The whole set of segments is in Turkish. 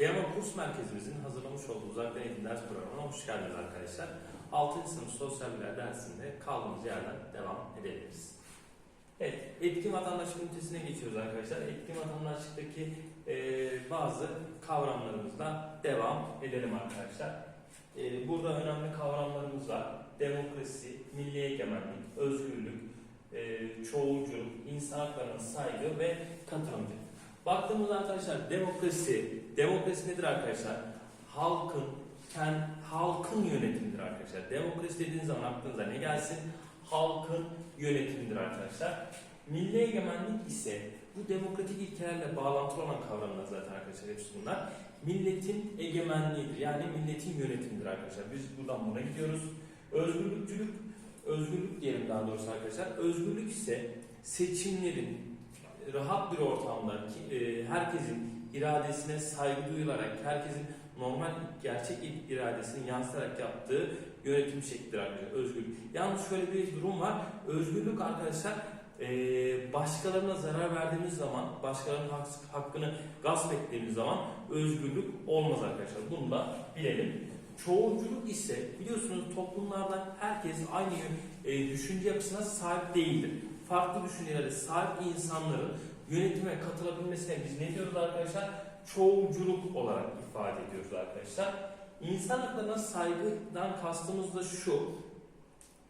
TEMA Kurs Merkezimizin hazırlamış olduğu uzaktan eğitim ders programına hoş geldiniz arkadaşlar. 6. sınıf sosyal bilgiler dersinde kaldığımız yerden devam edebiliriz. Evet, etkin vatandaşlık ünitesine geçiyoruz arkadaşlar. Etkin vatandaşlıktaki e, bazı kavramlarımızla devam edelim arkadaşlar. E, burada önemli kavramlarımız var. Demokrasi, milli egemenlik, özgürlük, e, çoğulculuk, insan haklarına saygı ve katılımcılık. Baktığımızda arkadaşlar demokrasi, demokrasi nedir arkadaşlar? Halkın, kend, halkın yönetimidir arkadaşlar. Demokrasi dediğiniz zaman aklınıza ne gelsin? Halkın yönetimidir arkadaşlar. Milli egemenlik ise bu demokratik ilkelerle bağlantılı olan kavramlar zaten arkadaşlar hepsi bunlar. Milletin egemenliğidir yani milletin yönetimidir arkadaşlar. Biz buradan buna gidiyoruz. Özgürlükçülük, özgürlük diyelim daha doğrusu arkadaşlar. Özgürlük ise seçimlerin rahat bir ortamda e, herkesin iradesine saygı duyularak, herkesin normal gerçek iradesini yansıtarak yaptığı yönetim şeklidir arkadaşlar. Özgürlük. Yalnız şöyle bir durum var. Özgürlük arkadaşlar e, başkalarına zarar verdiğimiz zaman, başkalarının hak- hakkını gasp ettiğimiz zaman özgürlük olmaz arkadaşlar. Bunu da bilelim. Çoğulculuk ise biliyorsunuz toplumlarda herkes aynı e, düşünce yapısına sahip değildir. Farklı düşüncelere sahip insanların yönetime katılabilmesine biz ne diyoruz arkadaşlar? Çoğulculuk olarak ifade ediyoruz arkadaşlar. İnsan haklarına saygıdan kastımız da şu.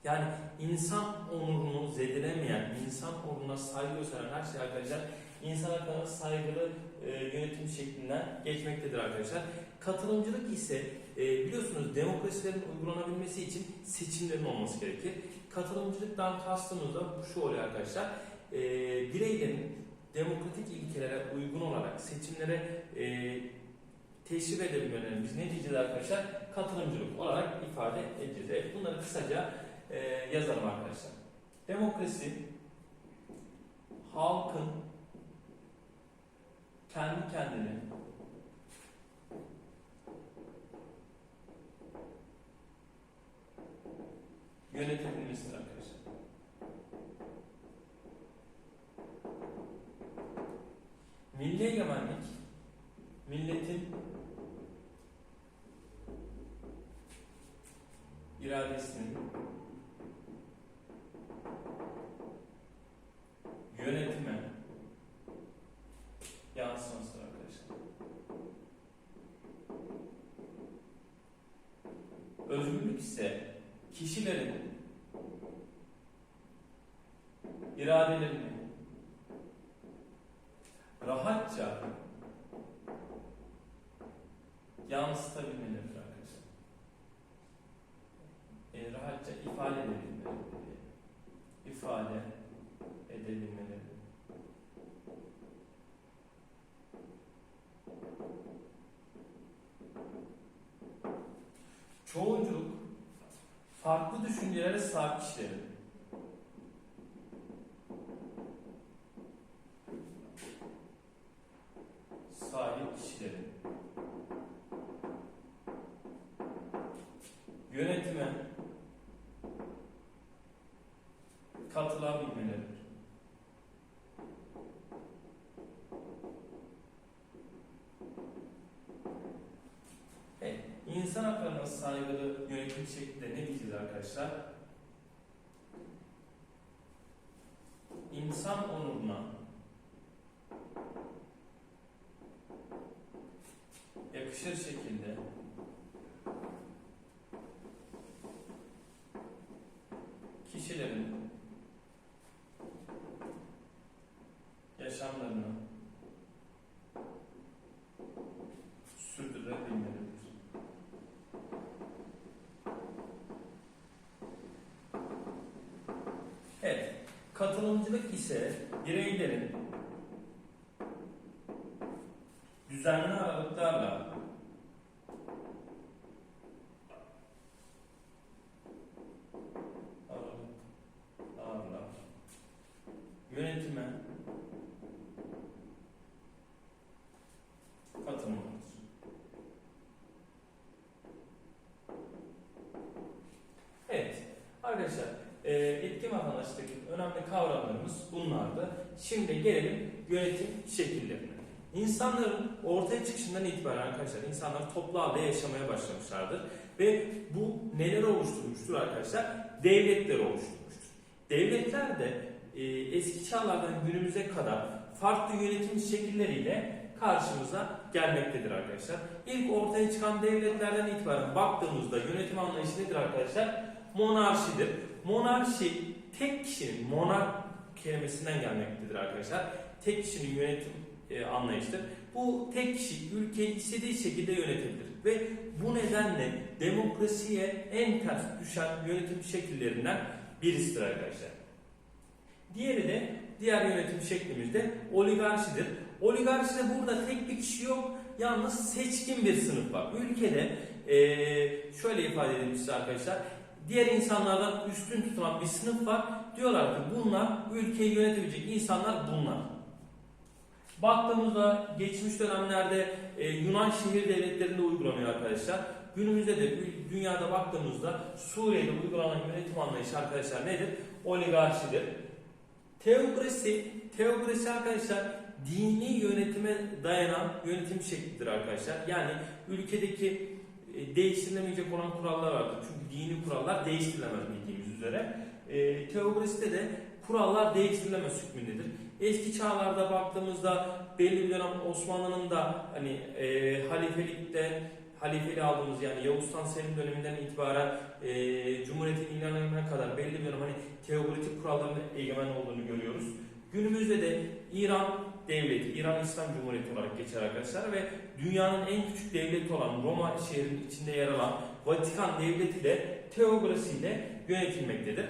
Yani insan onurunu zedelemeyen, insan onuruna saygı gösteren her şey arkadaşlar insan haklarına saygılı e, yönetim şeklinden geçmektedir arkadaşlar. Katılımcılık ise e, biliyorsunuz demokrasilerin uygulanabilmesi için seçimlerin olması gerekir. Katılımcılıktan kastımız da şu oluyor arkadaşlar. E, bireylerin demokratik ilkelere uygun olarak seçimlere e, teşrif edebilmelerine biz ne diyeceğiz arkadaşlar? Katılımcılık olarak ifade edeceğiz. Evet, bunları kısaca e, yazalım arkadaşlar. Demokrasi halkın kendi kendine yönetebilmesidir arkadaşlar. Milli egemenlik milletin iradesinin yönetime yansımasıdır arkadaşlar. Özgürlük ise kişilerin iradelerini rahatça yansıtabilmeleridir arkadaşlar. E, rahatça ifade edebilmeleri, ifade edebilmeleri. Çoğunculuk farklı düşüncelere sahip kişilerin sahip kişilerin yönetime katılabilmeleridir. Evet, insan haklarına saygılı yönetim şeklinde ne diyeceğiz arkadaşlar? İnsan onuruna yakışır şekilde kişilerin katılımcılık ise bireylerin düzenli aralıklarla aralıklarla yönetime katılmalıdır. Evet, arkadaşlar e, vatandaşlıktaki önemli kavramlarımız bunlardı. Şimdi gelelim yönetim şekillerine. İnsanların ortaya çıkışından itibaren arkadaşlar insanlar toplu halde yaşamaya başlamışlardır. Ve bu neler oluşturmuştur arkadaşlar? Devletleri oluşturmuştur. Devletler de e, eski çağlardan günümüze kadar farklı yönetim şekilleriyle karşımıza gelmektedir arkadaşlar. İlk ortaya çıkan devletlerden itibaren baktığımızda yönetim anlayışı nedir arkadaşlar? Monarşidir. Monarşi tek kişinin monark kelimesinden gelmektedir arkadaşlar. Tek kişinin yönetim e, anlayışıdır. Bu tek kişi ülkeyi istediği şekilde yönetebilir ve bu nedenle demokrasiye en ters düşen yönetim şekillerinden birisidir arkadaşlar. Diğeri de diğer yönetim şeklimiz de oligarşidir. Oligarşide burada tek bir kişi yok, yalnız seçkin bir sınıf var. Ülkede eee, şöyle ifade size arkadaşlar, diğer insanlardan üstün tutulan bir sınıf var. Diyorlar ki bunlar ülkeyi yönetebilecek insanlar bunlar. Baktığımızda geçmiş dönemlerde e, Yunan şehir devletlerinde uygulanıyor arkadaşlar. Günümüzde de dü- dünyada baktığımızda Suriye'de uygulanan yönetim anlayışı arkadaşlar nedir? Oligarşidir. Teokrasi, teokrasi arkadaşlar dini yönetime dayanan yönetim şeklidir arkadaşlar. Yani ülkedeki e, değiştirilemeyecek olan kurallar vardır. Çünkü dini kurallar değiştirilemez bildiğimiz üzere. E, teokraside de kurallar değiştirilemez hükmündedir. Eski çağlarda baktığımızda belli bir dönem Osmanlı'nın da hani e, halifelikte halifeli aldığımız yani Yavuz Sultan Selim döneminden itibaren e, Cumhuriyet'in ilanına kadar belli bir dönem hani teokratik kuralların egemen olduğunu görüyoruz. Günümüzde de İran devleti, İran İslam Cumhuriyeti olarak geçer arkadaşlar ve dünyanın en küçük devleti olan Roma şehrinin içinde yer alan Vatikan devleti de teokrasiyle yönetilmektedir.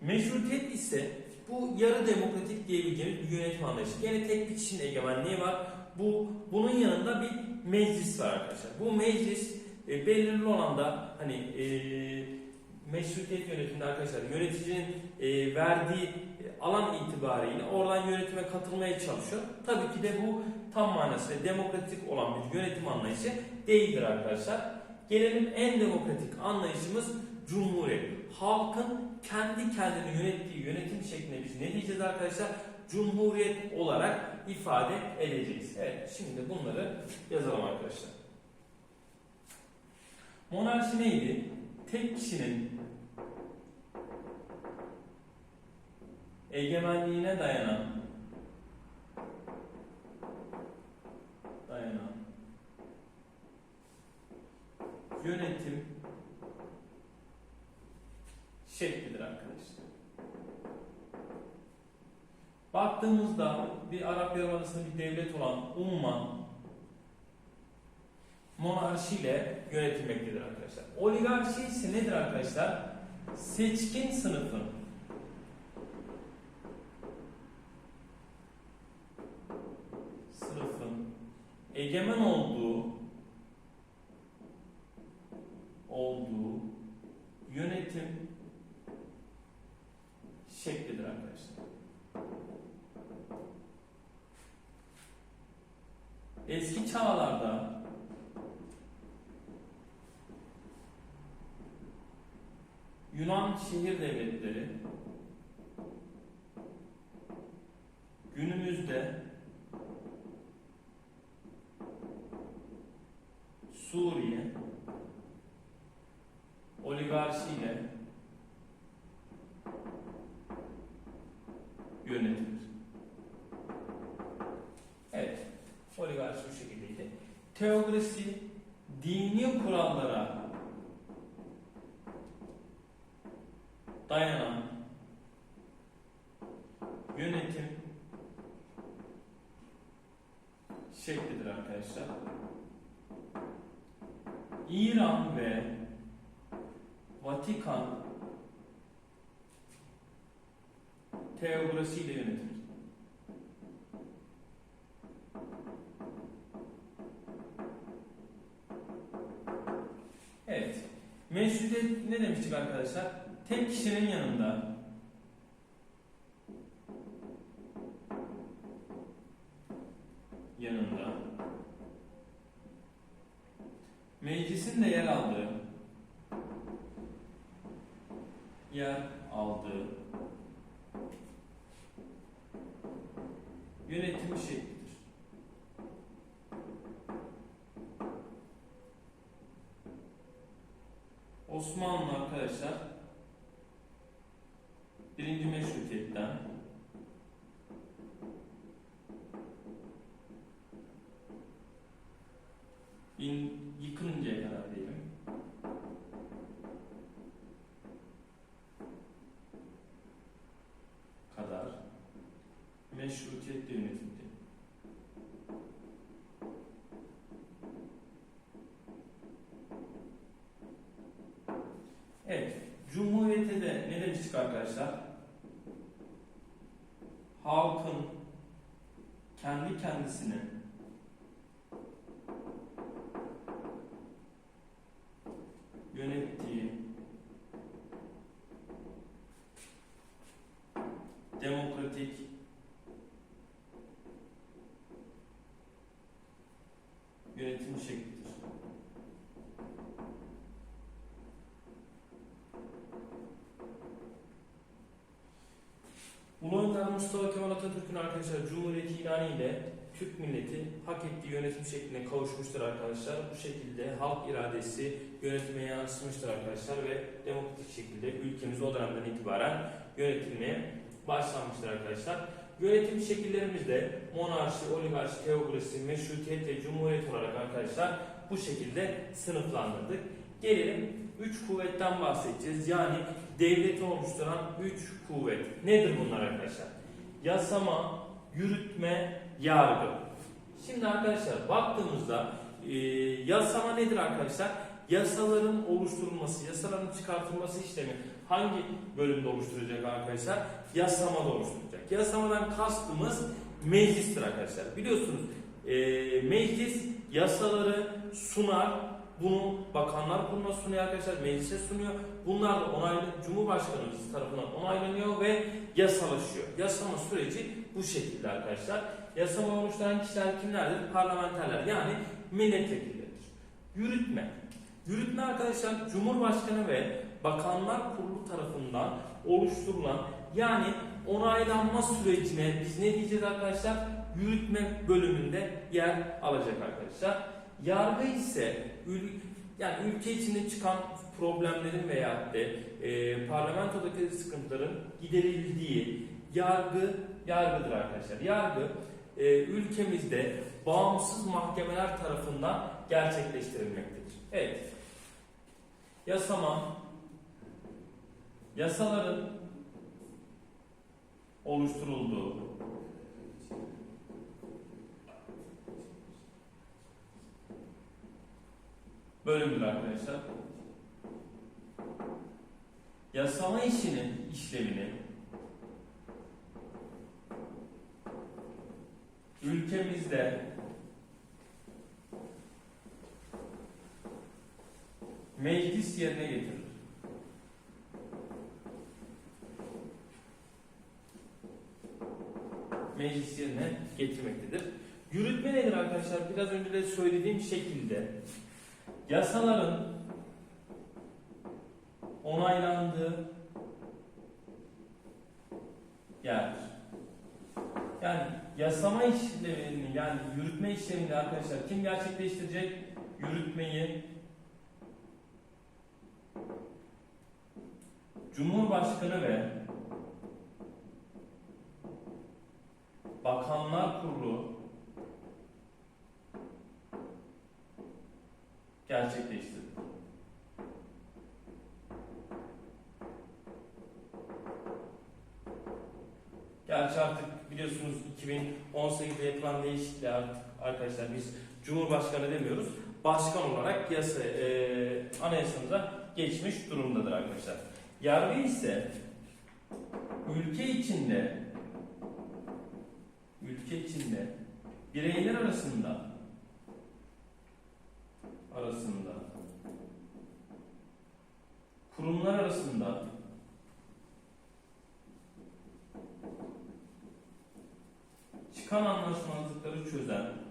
Meşrutiyet ise bu yarı demokratik diyebileceğimiz bir yönetim anlayışı. Gene tek bir kişinin egemenliği var. Bu bunun yanında bir meclis var arkadaşlar. Bu meclis e, belirli olan da hani e, meşrutiyet yönetiminde arkadaşlar yöneticinin e, verdiği e, alan itibariyle oradan yönetime katılmaya çalışıyor. Tabii ki de bu tam manasıyla demokratik olan bir yönetim anlayışı değildir arkadaşlar. Gelelim en demokratik anlayışımız cumhuriyet. Halkın kendi kendini yönettiği yönetim şekline biz ne diyeceğiz arkadaşlar? Cumhuriyet olarak ifade edeceğiz. Evet, şimdi bunları yazalım arkadaşlar. Monarşi neydi? Tek kişinin egemenliğine dayanan dayanan yönetim şeklidir arkadaşlar. Baktığımızda bir Arap Yarımadası'nda bir devlet olan Umman monarşiyle yönetilmektedir arkadaşlar. Oligarşi ise nedir arkadaşlar? Seçkin sınıfın. Sınıfın egemen olduğu yönetim şeklidir arkadaşlar. Eski çağlarda Yunan şehir devletleri günümüzde Suriye oligarşiyle yönetilir. Evet, oligarşi bu şekildeydi. Teokrasi dini kurallara Meşrutiyet ne demiştik arkadaşlar? Tek kişinin yanında bin yıkılıncaya kadar diyelim. kadar meşrutiyetle yönetildi. Evet, Cumhuriyete de ne demiştik arkadaşlar? Yönetim şeklidir. Ulu Önder Mustafa Kemal Atatürk'ün arkadaşlar Cumhuriyeti ilanı ile Türk milleti hak ettiği yönetim şekline kavuşmuştur arkadaşlar. Bu şekilde halk iradesi yönetime yansımıştır arkadaşlar ve demokratik şekilde ülkemiz o dönemden itibaren yönetilmeye başlanmıştır arkadaşlar. Yönetim şekillerimiz de monarşi, oligarşi, teokrasi, meşrutiyet ve cumhuriyet olarak arkadaşlar bu şekilde sınıflandırdık. Gelelim üç kuvvetten bahsedeceğiz. Yani devleti oluşturan üç kuvvet. Nedir bunlar arkadaşlar? Yasama, yürütme, yargı. Şimdi arkadaşlar baktığımızda e, yasama nedir arkadaşlar? Yasaların oluşturulması, yasaların çıkartılması işlemi hangi bölümde oluşturacak arkadaşlar? Yasamada oluşturacak. Yasamadan kastımız meclistir arkadaşlar. Biliyorsunuz e, meclis yasaları sunar, bunu bakanlar kuruluna sunuyor arkadaşlar, meclise sunuyor. Bunlar da onaylı, Cumhurbaşkanımız tarafından onaylanıyor ve yasalaşıyor. Yasama süreci bu şekilde arkadaşlar. Yasama oluşturan kişiler kimlerdir? Parlamenterler yani milletvekilleridir. Yürütme. Yürütme arkadaşlar Cumhurbaşkanı ve Bakanlar Kurulu tarafından oluşturulan yani onaylanma sürecine biz ne diyeceğiz arkadaşlar? Yürütme bölümünde yer alacak arkadaşlar. Yargı ise yani ülke içinde çıkan problemlerin veya de e, parlamentodaki sıkıntıların giderildiği yargı yargıdır arkadaşlar. Yargı e, ülkemizde bağımsız mahkemeler tarafından gerçekleştirilmektedir. Evet. Yasama yasaların oluşturulduğu bölümdür arkadaşlar. Yasama işinin işlemini ülkemizde meclis yerine getirir. Meclis yerine getirmektedir. Yürütme nedir arkadaşlar? Biraz önce de söylediğim şekilde yasaların onaylandığı yerdir. Yani yasama işlemini yani yürütme işlemini arkadaşlar kim gerçekleştirecek? Yürütmeyi Cumhurbaşkanı ve Bakanlar Kurulu gerçekleştirdi. Gerçi artık biliyorsunuz 2018'de yapılan değişiklikle artık arkadaşlar biz Cumhurbaşkanı demiyoruz. Başkan olarak yasa, e, anayasamıza geçmiş durumdadır arkadaşlar. Yargı ise ülke içinde ülke içinde bireyler arasında arasında kurumlar arasında çıkan anlaşmazlıkları çözen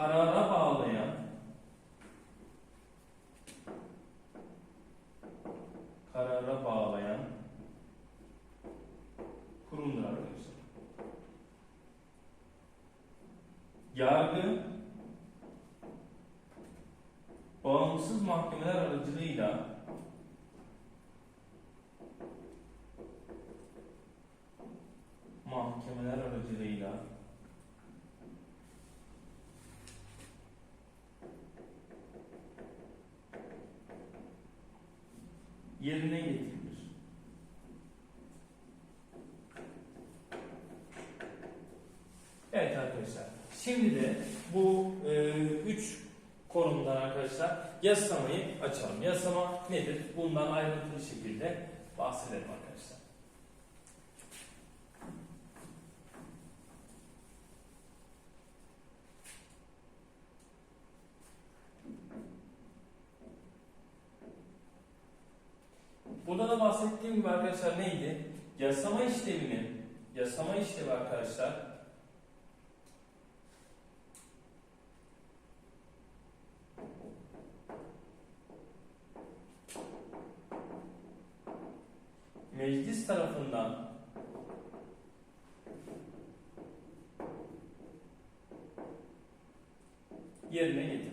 karara bağlayan karara bağlayan kurumdur arkadaşlar. Yargı bağımsız mahkemeler aracılığıyla Şimdi de bu e, üç konumdan arkadaşlar yasamayı açalım. Yasama nedir? Bundan ayrıntılı şekilde bahsedelim arkadaşlar. Burada da bahsettiğim gibi arkadaşlar neydi? Yasama işleminin yasama işlemi arkadaşlar meclis tarafından yerine getirilir.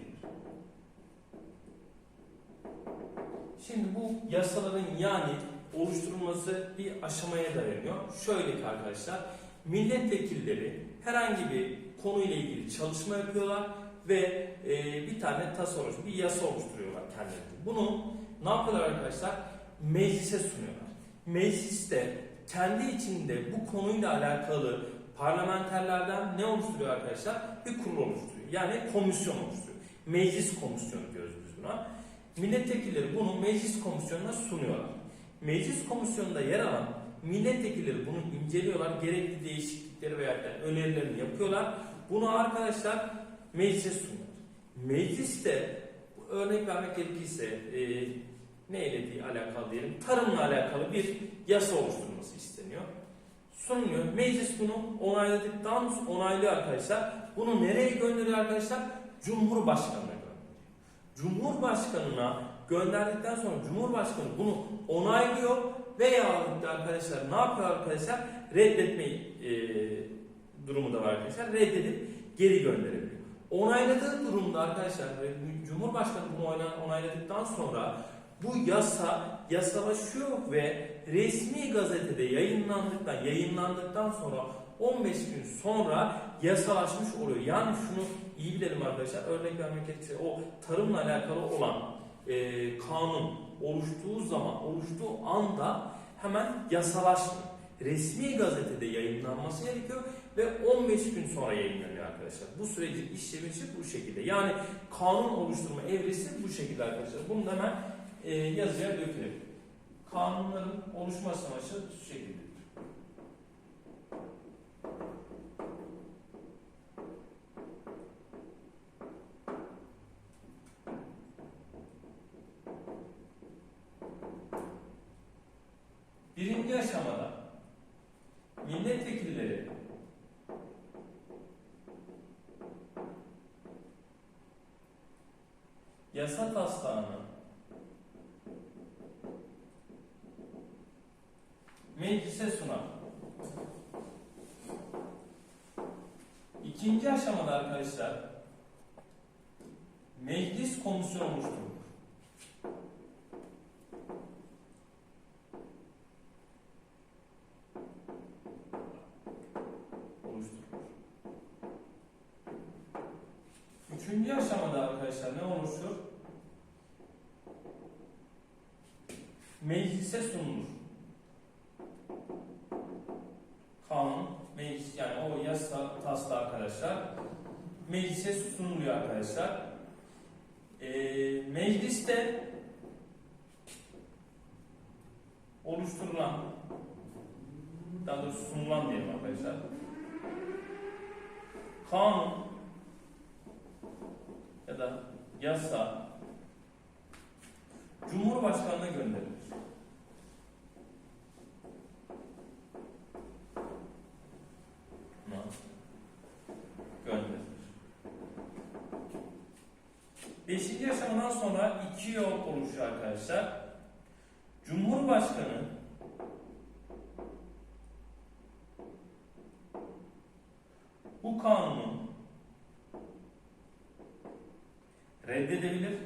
Şimdi bu yasaların yani oluşturulması bir aşamaya dayanıyor. Şöyle ki arkadaşlar, milletvekilleri herhangi bir konuyla ilgili çalışma yapıyorlar ve e, bir tane tasarruf, bir yasa oluşturuyorlar kendileri. Bunu ne yapıyorlar arkadaşlar? Meclise sunuyorlar. Mecliste kendi içinde bu konuyla alakalı parlamenterlerden ne oluşturuyor arkadaşlar? Bir kurul oluşturuyor. Yani komisyon oluşturuyor. Meclis komisyonu diyoruz biz buna. Milletvekilleri bunu meclis komisyonuna sunuyorlar. Meclis komisyonunda yer alan milletvekilleri bunu inceliyorlar. Gerekli değişiklikleri veya önerilerini yapıyorlar. Bunu arkadaşlar meclise sunuyor. Mecliste örnek vermek gerekirse e, neyle diye alakalı diyelim? Tarımla alakalı bir yasa oluşturulması isteniyor. Sunuluyor. Meclis bunu onayladıktan onaylıyor arkadaşlar. Bunu nereye gönderiyor arkadaşlar? Cumhurbaşkanı'na gönderiyor. Cumhurbaşkanı'na gönderdikten sonra Cumhurbaşkanı bunu onaylıyor veya arkadaşlar ne yapıyor arkadaşlar? Reddetme e, durumu da var arkadaşlar. Reddedip geri gönderebiliyor. Onayladığı durumda arkadaşlar Cumhurbaşkanı bunu onayladıktan sonra bu yasa yasalaşıyor ve resmi gazetede yayınlandıktan yayınlandıktan sonra 15 gün sonra yasalaşmış oluyor. Yani şunu iyi bilelim arkadaşlar. Örnek vermek gerekirse o tarımla alakalı olan e, kanun oluştuğu zaman, oluştuğu anda hemen yasalaşmıyor. Resmi gazetede yayınlanması gerekiyor ve 15 gün sonra yayınlanıyor arkadaşlar. Bu sürecin işlemesi bu şekilde. Yani kanun oluşturma evresi bu şekilde arkadaşlar. Bunu da hemen e, yazıya dökelim. Kanunların oluşma savaşı şu şekilde. Birinci aşamada milletvekilleri yasa taslağını meclise sunar. İkinci aşamada arkadaşlar meclis komisyonu oluşturur. oluşturulur. Üçüncü aşamada arkadaşlar ne oluşur? Meclise sunulur. Kanun, meclis yani o yasa taslağı arkadaşlar meclise sunuluyor arkadaşlar. Ee, mecliste oluşturulan daha doğrusu sunulan diyelim arkadaşlar. Kanun ya da yasa Cumhurbaşkanı'na gönderilir. Gönderilir. Beşinci aşamadan sonra iki yol oluşuyor arkadaşlar. Cumhurbaşkanı bu kanunu reddedebilir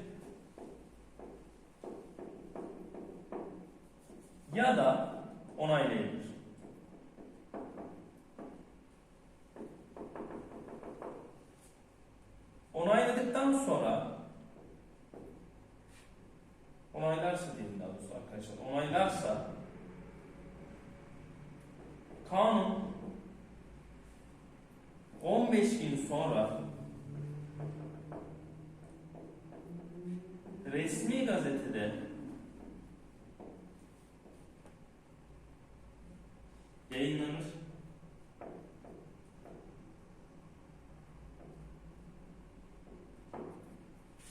ya da onaylayabilir. Onayladıktan sonra onaylarsa diyeyim daha doğrusu onaylarsa kanun 15 gün sonra resmi gazetede yayınlanır.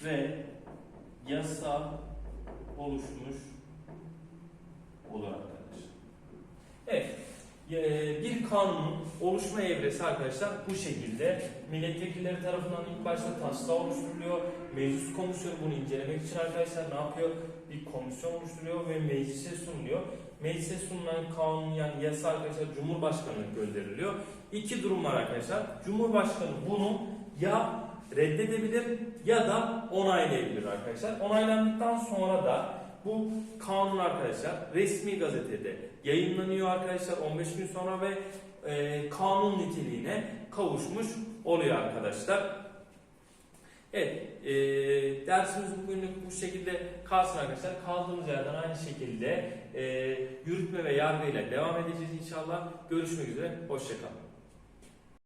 Ve yasa oluşmuş olur arkadaşlar. Evet. e, Bir kanunun evresi arkadaşlar bu şekilde. Milletvekilleri tarafından ilk başta taslağı oluşturuluyor. Meclis komisyonu bunu incelemek için arkadaşlar ne yapıyor? Bir komisyon oluşturuyor ve meclise sunuluyor. Meclise sunulan kanun yani yasa arkadaşlar Cumhurbaşkanı'na gönderiliyor. İki durum var arkadaşlar. Cumhurbaşkanı bunu ya reddedebilir ya da onaylayabilir arkadaşlar. Onaylandıktan sonra da bu kanun arkadaşlar resmi gazetede yayınlanıyor arkadaşlar 15 gün sonra ve e, kanun niteliğine kavuşmuş oluyor arkadaşlar. Evet, e, dersimiz bugünlük bu şekilde kalsın arkadaşlar. Kaldığımız yerden aynı şekilde e, yürütme ve yargı ile devam edeceğiz inşallah. Görüşmek üzere, hoşçakalın.